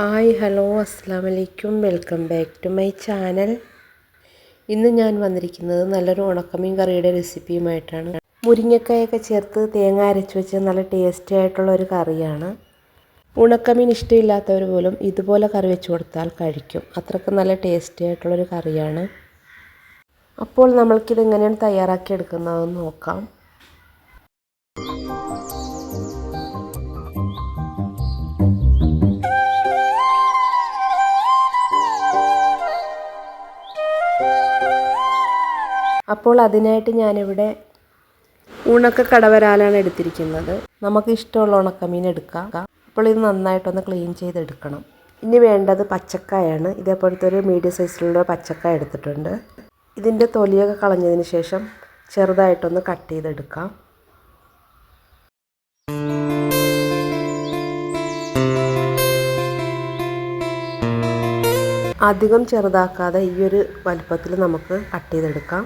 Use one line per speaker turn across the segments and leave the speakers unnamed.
Hi hello അസ്സാം വലൈക്കും welcome back to my channel. ഇന്ന് ഞാൻ വന്നിരിക്കുന്നത് നല്ലൊരു ഉണക്കമീൻ കറിയുടെ റെസിപ്പിയുമായിട്ടാണ്. മുരിങ്ങക്കായൊക്കെ ചേർത്ത് തേങ്ങ അരച്ച് വെച്ച് നല്ല ടേസ്റ്റി ആയിട്ടുള്ള ഒരു കറിയാണ്. ഉണക്കമീൻ ഇഷ്ടമില്ലാത്തവർ പോലും ഇതുപോലെ കറി വെച്ച് കൊടുത്താൽ കഴിക്കും. അത്രയ്ക്ക് നല്ല ടേസ്റ്റി ആയിട്ടുള്ളൊരു കറിയാണ്. അപ്പോൾ നമ്മൾക്കിത് എങ്ങനെയാണ് തയ്യാറാക്കി എടുക്കുന്നതെന്ന് നോക്കാം. അപ്പോൾ അതിനായിട്ട് ഞാനിവിടെ ഉണക്ക കടവരാലാണ് എടുത്തിരിക്കുന്നത്. നമുക്ക് ഇഷ്ടമുള്ള ഉണക്കമീൻ എടുക്കാം. അപ്പോൾ ഇത് നന്നായിട്ടൊന്ന് ക്ലീൻ ചെയ്തെടുക്കണം. ഇനി വേണ്ടത് പച്ചക്കായാണ്. ഇതേപോലത്തെ ഒരു മീഡിയം സൈസിലുള്ള പച്ചക്കായ എടുത്തിട്ടുണ്ട്. ഇതിന്റെ തൊലിയൊക്കെ കളഞ്ഞതിന് ശേഷം ചെറുതായിട്ടൊന്ന് കട്ട് ചെയ്തെടുക്കാം. അധികം ചെറുതാക്കാതെ ഈ ഒരു വലുപ്പത്തിൽ നമുക്ക് കട്ട് ചെയ്തെടുക്കാം.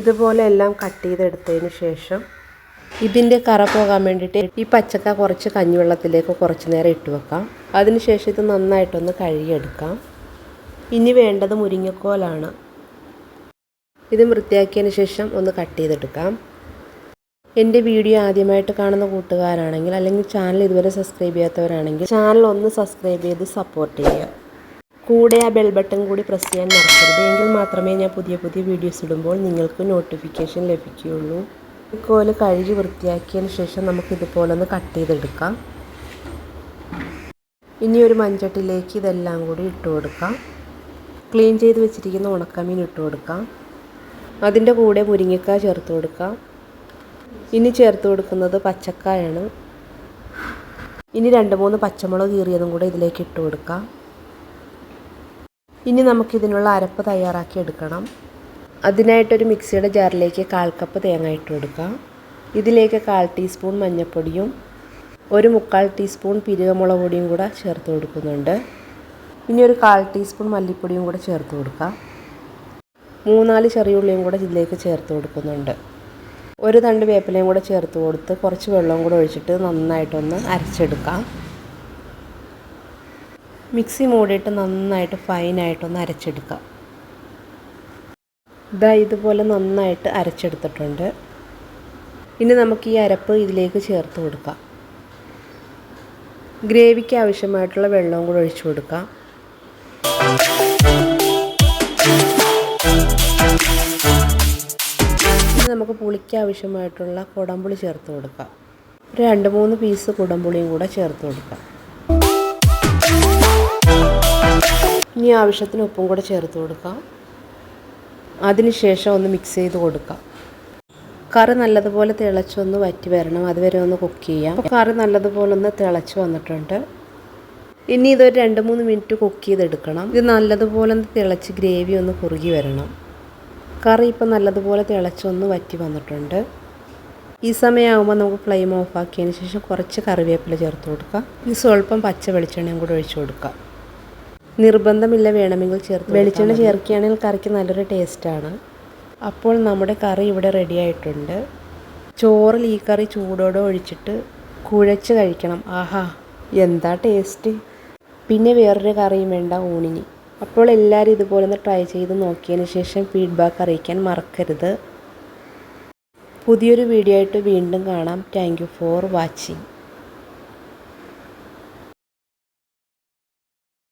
ഇതുപോലെ എല്ലാം കട്ട് ചെയ്തെടുത്തതിന് ശേഷം ഇതിന്റെ കറ പോകാൻ വേണ്ടിയിട്ട് ഈ പച്ചക്ക കുറച്ച് കഞ്ഞിവെള്ളത്തിലേക്ക് കുറച്ച് നേരം ഇട്ട് വെക്കാം. അതിനുശേഷം ഇത് നന്നായിട്ടൊന്ന് കഴുകിയെടുക്കാം. ഇനി വേണ്ടത് മുരിങ്ങക്കോലാണ്. ഇത് വൃത്തിയാക്കിയതിന് ശേഷം ഒന്ന് കട്ട് ചെയ്തെടുക്കാം. എന്റെ വീഡിയോ ആദ്യമായിട്ട് കാണുന്ന കൂട്ടുകാരാണെങ്കിൽ അല്ലെങ്കിൽ ചാനൽ ഇതുവരെ സബ്സ്ക്രൈബ് ചെയ്യാത്തവരാണെങ്കിൽ ചാനൽ ഒന്ന് സബ്സ്ക്രൈബ് ചെയ്ത് സപ്പോർട്ട് ചെയ്യുക. കൂടെ ആ ബെൽ ബട്ടൺ കൂടി പ്രസ് ചെയ്യാൻ മറക്കരുത്. എങ്കിൽ മാത്രമേ ഞാൻ പുതിയ പുതിയ വീഡിയോസ് ഇടുമ്പോൾ നിങ്ങൾക്ക് നോട്ടിഫിക്കേഷൻ ലഭിക്കുകയുള്ളൂ. കോൽ കഴുകി വൃത്തിയാക്കിയതിന് ശേഷം നമുക്ക് ഇതുപോലെ ഒന്ന് കട്ട് ചെയ്തെടുക്കാം. ഇനി ഒരു മഞ്ചട്ടിലേക്ക് ഇതെല്ലാം കൂടി ഇട്ട് കൊടുക്കാം. ക്ലീൻ ചെയ്ത് വെച്ചിരിക്കുന്ന ഉണക്കമീൻ ഇട്ട് കൊടുക്കാം. അതിന്റെ കൂടെ മുരിങ്ങക്കായ ചേർത്ത് കൊടുക്കാം. ഇനി ചേർത്ത് കൊടുക്കുന്നത് പച്ചക്കായാണ്. ഇനി രണ്ട് മൂന്ന് പച്ചമുളക് കീറിയതും കൂടെ ഇതിലേക്ക് ഇട്ട് കൊടുക്കാം. ഇനി നമുക്കിതിനുള്ള അരപ്പ് തയ്യാറാക്കി എടുക്കണം. അതിനായിട്ടൊരു മിക്സിയുടെ ജാറിലേക്ക് കാൽ കപ്പ് തേങ്ങ ഇട്ട് കൊടുക്കാം. ഇതിലേക്ക് കാൽ ടീസ്പൂൺ മഞ്ഞൾപ്പൊടിയും ഒരു മുക്കാൽ ടീസ്പൂൺ പിരുകമുളക് പൊടിയും കൂടെ ചേർത്ത് കൊടുക്കുന്നുണ്ട്. ഇനി ഒരു കാൽ ടീസ്പൂൺ മല്ലിപ്പൊടിയും കൂടെ ചേർത്ത് കൊടുക്കാം. മൂന്നാൽ ചെറിയ ഉള്ളിയും കൂടെ ഇതിലേക്ക് ചേർത്ത് കൊടുക്കുന്നുണ്ട്. ഒരു തണ്ട് വേപ്പിലയും കൂടെ ചേർത്ത് കൊടുത്ത് കുറച്ച് വെള്ളവും കൂടെ ഒഴിച്ചിട്ട് നന്നായിട്ടൊന്ന് അരച്ചെടുക്കാം. മിക്സി മൂടിയിട്ട് നന്നായിട്ട് ഫൈനായിട്ടൊന്ന് അരച്ചെടുക്കാം. ഇതാ ഇതുപോലെ നന്നായിട്ട് അരച്ചെടുത്തിട്ടുണ്ട്. ഇനി നമുക്ക് ഈ അരപ്പ് ഇതിലേക്ക് ചേർത്ത് കൊടുക്കാം. ഗ്രേവിക്ക് ആവശ്യമായിട്ടുള്ള വെള്ളവും കൂടെ ഒഴിച്ചു കൊടുക്കാം. ഇനി നമുക്ക് പുളിക്ക് ആവശ്യമായിട്ടുള്ള കുടംപുളി ചേർത്ത് കൊടുക്കാം. ഒരു രണ്ട് മൂന്ന് പീസ് കുടംപുളിയും കൂടെ ചേർത്ത് കൊടുക്കാം. ഇനി ആവശ്യത്തിന് ഉപ്പും കൂടെ ചേർത്ത് കൊടുക്കാം. അതിനുശേഷം ഒന്ന് മിക്സ് ചെയ്ത് കൊടുക്കാം. കറി നല്ലതുപോലെ തിളച്ചൊന്ന് വറ്റി വരണം. അതുവരെ ഒന്ന് കുക്ക് ചെയ്യാം. കറി നല്ലതുപോലെ ഒന്ന് തിളച്ച് വന്നിട്ടുണ്ട്. ഇനി ഇതൊരു രണ്ട് മൂന്ന് മിനിറ്റ് കുക്ക് ചെയ്തെടുക്കണം. ഇത് നല്ലതുപോലെ ഒന്ന് തിളച്ച് ഗ്രേവി ഒന്ന് കുറുകി വരണം. കറി ഇപ്പം നല്ലതുപോലെ തിളച്ചൊന്ന് വറ്റി വന്നിട്ടുണ്ട്. ഈ സമയമാകുമ്പോൾ നമുക്ക് ഫ്ലെയിം ഓഫ് ആക്കിയതിന് ശേഷം കുറച്ച് കറിവേപ്പില ചേർത്ത് കൊടുക്കാം. ഇനി സ്വല്പം പച്ച വെളിച്ചെണ്ണയും കൂടെ ഒഴിച്ചു കൊടുക്കാം. നിർബന്ധമില്ല വേണമെങ്കിൽ ചേർത്ത് വെളിച്ചെണ്ണ ചേർക്കുകയാണെങ്കിൽ കറിക്ക് നല്ലൊരു ടേസ്റ്റാണ്. അപ്പോൾ നമ്മുടെ കറി ഇവിടെ റെഡി ആയിട്ടുണ്ട്. ചോറിൽ ഈ കറി ചൂടോടെ ഒഴിച്ചിട്ട് കുഴച്ച് കഴിക്കണം. ആഹാ എന്താ ടേസ്റ്റ് പിന്നെ വേറൊരു കറിയും വേണ്ട ഊണിന്. അപ്പോൾ എല്ലാവരും ഇതുപോലെ ഒന്ന് ട്രൈ ചെയ്ത് നോക്കിയതിന് ശേഷം ഫീഡ്ബാക്ക് അറിയിക്കാൻ മറക്കരുത്. പുതിയൊരു വീഡിയോ ആയിട്ട് വീണ്ടും കാണാം. Thank you for watching